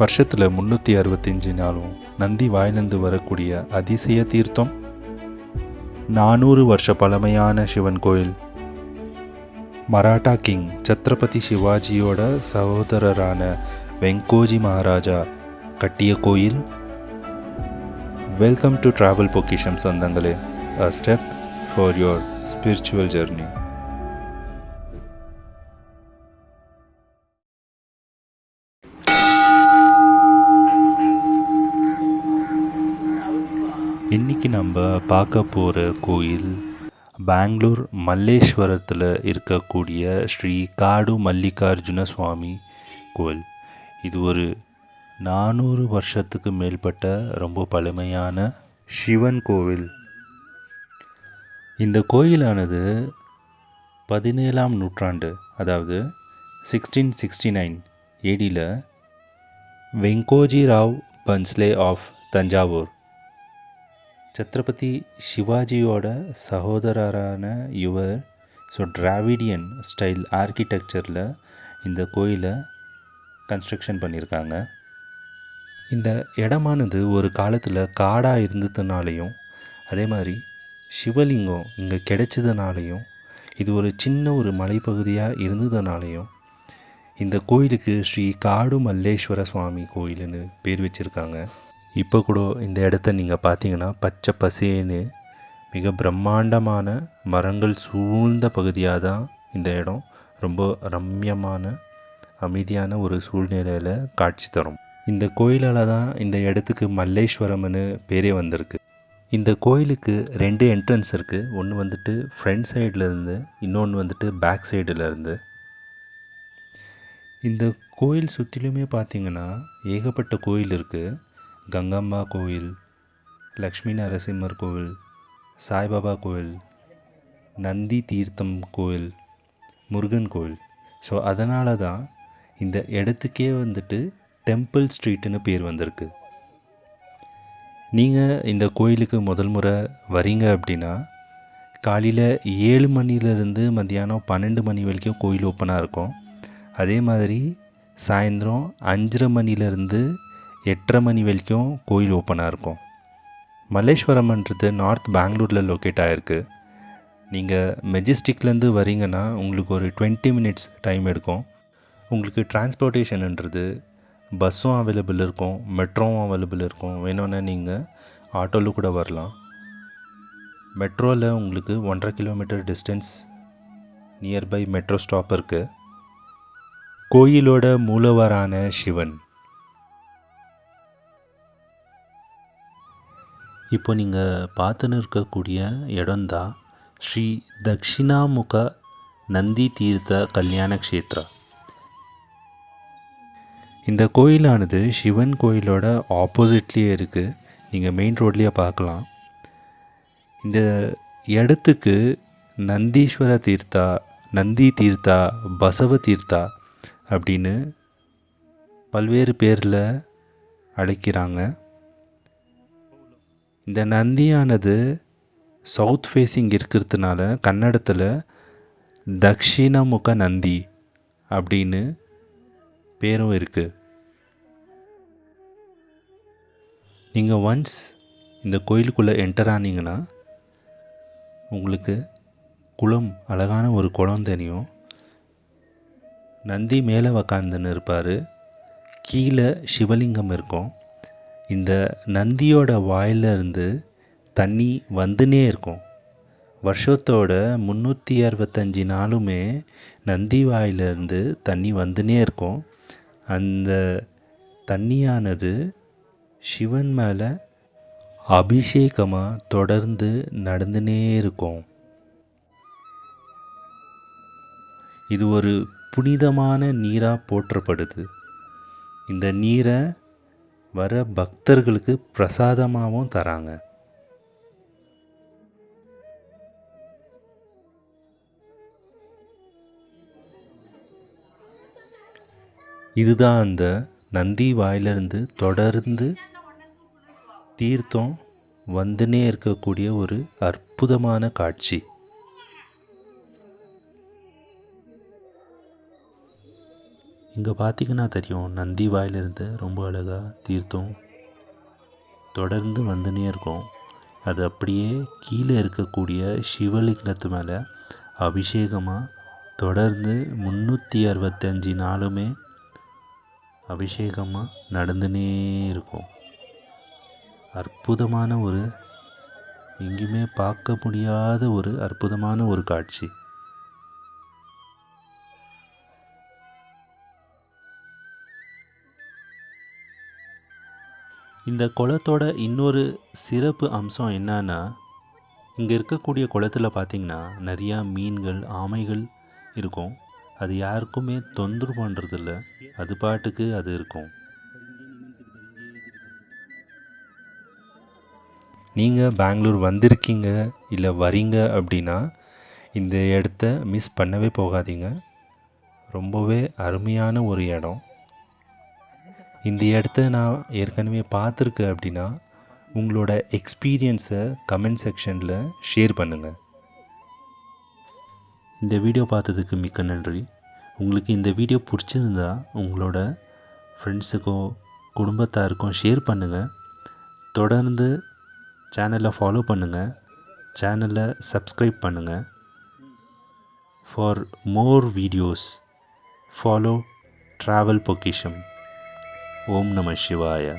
வருஷத்தில் முந்நூற்றி அறுபத்தஞ்சு நாளும் நந்தி வாயிலிருந்து வரக்கூடிய அதிசய தீர்த்தம். நானூறு வருஷ பழமையான சிவன் கோயில். மராட்டா கிங் சத்ரபதி சிவாஜியோட சகோதரரான வெங்கோஜி மகாராஜா கட்டிய கோயில். வெல்கம் டு ட்ராவல் பொக்கிஷம் சொந்தங்களே. A step for your spiritual journey இன்றைக்கி நம்ம பார்க்க போகிற கோயில் பெங்களூர் மல்லேஸ்வரத்தில் இருக்கக்கூடிய ஸ்ரீ காடு மல்லிகார்ஜுன சுவாமி கோயில். இது ஒரு நானூறு வருஷத்துக்கு மேற்பட்ட ரொம்ப பழமையான சிவன் கோவில். இந்த கோயிலானது பதினேழாம் நூற்றாண்டு அதாவது சிக்ஸ்டீன் சிக்ஸ்டி நைன் ஏடியில் வெங்கோஜி ராவ் பன்ஸ்லே ஆஃப் தஞ்சாவூர் சத்ரபதி சிவாஜியோட சகோதரரான இவர் ஸோ டிராவிடியன் ஸ்டைல் ஆர்கிடெக்சரில் இந்த கோயிலை கன்ஸ்ட்ரக்ஷன் பண்ணியிருக்காங்க. இந்த இடமானது ஒரு காலத்தில் காடாக இருந்ததுனாலையும் அதே மாதிரி சிவலிங்கம் இங்கே கிடைச்சதுனாலையும் இது ஒரு சின்ன ஒரு மலைப்பகுதியாக இருந்ததுனாலையும் இந்த கோயிலுக்கு ஸ்ரீ காடு மல்லேஸ்வர சுவாமி கோயிலுன்னு பேர் வச்சுருக்காங்க. இப்போ கூட இந்த இடத்த நீங்கள் பார்த்தீங்கன்னா பச்சை பசேன்னு மிக பிரம்மாண்டமான மரங்கள் சூழ்ந்த பகுதியாக தான் இந்த இடம் ரொம்ப ரம்யமான அமைதியான ஒரு சூழ்நிலையில் காட்சி தரும். இந்த கோயிலால் தான் இந்த இடத்துக்கு மல்லேஸ்வரம்னு பேரே வந்திருக்கு. இந்த கோயிலுக்கு ரெண்டு என்ட்ரன்ஸ் இருக்குது ஒன்று வந்துட்டு ஃப்ரண்ட் சைடில் இருந்து இன்னொன்று வந்துட்டு பேக் சைடில் இருந்து. இந்த கோயில் சுற்றிலுமே பார்த்தீங்கன்னா ஏகப்பட்ட கோயில் இருக்குது கங்கம்மா கோயில் லக்ஷ்மி நரசிம்மர் கோவில் சாய்பாபா கோவில் நந்தி தீர்த்தம் கோவில் முருகன் கோவில். ஸோ அதனால தான் இந்த இடத்துக்கே வந்துட்டு டெம்பிள் ஸ்ட்ரீட்டுன்னு பேர் வந்திருக்கு. நீங்கள் இந்த கோயிலுக்கு முதல் முறை வரீங்க அப்படின்னா காலையில் ஏழு மணிலேருந்து மத்தியானம் பன்னெண்டு மணி வரைக்கும் கோயில் ஓப்பனாக இருக்கும். அதே மாதிரி சாயந்தரம் அஞ்சரை மணிலேருந்து எட்டரை மணி வரைக்கும் கோயில் ஓப்பனாக இருக்கும். மல்லேஸ்வரம்ன்றது நார்த் பெங்களூரில் லொக்கேட் ஆகிருக்கு நீங்கள் மெஜிஸ்டிக்லேருந்து வரீங்கன்னா உங்களுக்கு ஒரு டுவெண்ட்டி மினிட்ஸ் டைம் எடுக்கும். உங்களுக்கு டிரான்ஸ்போர்ட்டேஷன்ன்றது பஸ்ஸும் அவைலபிள் இருக்கும் மெட்ரோவும் அவைலபிள் இருக்கும். வேணும்னா நீங்கள் ஆட்டோவில் கூட வரலாம். மெட்ரோவில் உங்களுக்கு ஒன்றரை kilometre distance nearby metro stop இருக்குது கோயிலோட மூலவரான சிவன். இப்போ நீங்கள் பார்த்துன்னு இருக்கக்கூடிய இடம்தான் ஸ்ரீ தக்ஷிணாமுக நந்தி தீர்த்த கல்யாண க்ஷேத்ரா இந்த கோயிலானது சிவன் கோயிலோட ஆப்போசிட்லேயே இருக்குது நீங்கள் மெயின் ரோட்லேயே பார்க்கலாம். இந்த இடத்துக்கு நந்தீஸ்வர தீர்த்தா நந்தி தீர்த்தா பசவ தீர்த்தா அப்படின்னு பல்வேறு பேரில் அழைக்கிறாங்க. இந்த நந்தியானது சவுத் ஃபேஸிங் இருக்கிறதுனால கன்னடத்தில் தக்ஷிணமுக நந்தி அப்படின்னு பேரும் இருக்குது நீங்கள் ஒன்ஸ் இந்த கோயிலுக்குள்ளே என்டர் ஆனீங்கன்னா உங்களுக்கு குளம் அழகான ஒரு குளம் தெரியும். நந்தி மேலே உக்காந்துன்னு இருப்பார். கீழே சிவலிங்கம் இருக்கும். இந்த நந்தியோட வாயிலிருந்து தண்ணி வந்துனே இருக்கும். வருஷத்தோட முந்நூற்றி அறுபத்தஞ்சி நாளுமே நந்தி வாயிலிருந்து தண்ணி வந்துனே இருக்கும். அந்த தண்ணியானது சிவன் மேலே அபிஷேகமாக தொடர்ந்து நடந்துனே இருக்கும். இது ஒரு புனிதமான நீராக போற்றப்படுது. இந்த நீரை வர பக்தர்களுக்கு பிரசாதமாகவும் தராங்க. இதுதான் அந்த நந்தி வாயிலிருந்து தொடர்ந்து தீர்த்தம் வந்துனே இருக்கக்கூடிய ஒரு அற்புதமான காட்சி. இங்கே பார்த்தீங்கன்னா தெரியும். நந்தி வாயிலிருந்து ரொம்ப அழகாக தீர்த்தம் தொடர்ந்து வந்துனே இருக்கும். அது அப்படியே கீழே இருக்கக்கூடிய சிவலிங்கத்து மேலே அபிஷேகமாக தொடர்ந்து முந்நூற்றி அறுபத்தஞ்சி நாளுமே அபிஷேகமாக நடந்துனே இருக்கும். அற்புதமான ஒரு எங்கேயுமே பார்க்க முடியாத ஒரு அற்புதமான ஒரு காட்சி. இந்த குளத்தோட இன்னொரு சிறப்பு அம்சம் என்னன்னா இங்கே இருக்கக்கூடிய குளத்தில் பார்த்திங்கன்னா நிறையா மீன்கள் ஆமைகள் இருக்கும். அது யாருக்குமே தொந்தரவு பண்ணுறதில்ல அது பாட்டுக்கு அது இருக்கும். நீங்கள் பெங்களூர் வந்திருக்கீங்க இல்லை வரீங்க அப்படின்னா இந்த இடத்த மிஸ் பண்ணவே போகாதீங்க. ரொம்பவே அருமையான ஒரு இடம். இந்த இடத்த நான் ஏற்கனவே பார்த்துருக்கேன் அப்படின்னா உங்களோட எக்ஸ்பீரியன்ஸை கமெண்ட் செக்ஷனில் ஷேர் பண்ணுங்கள் இந்த வீடியோ பார்த்ததுக்கு மிக்க நன்றி. உங்களுக்கு இந்த வீடியோ பிடிச்சிருந்தா உங்களோட ஃப்ரெண்ட்ஸுக்கோ குடும்பத்தாருக்கும் ஷேர் பண்ணுங்கள் தொடர்ந்து சேனலை ஃபாலோ பண்ணுங்கள் சேனலை சப்ஸ்கிரைப் பண்ணுங்கள் for more videos follow travel Pokkisham ఓం నమ శివాయ.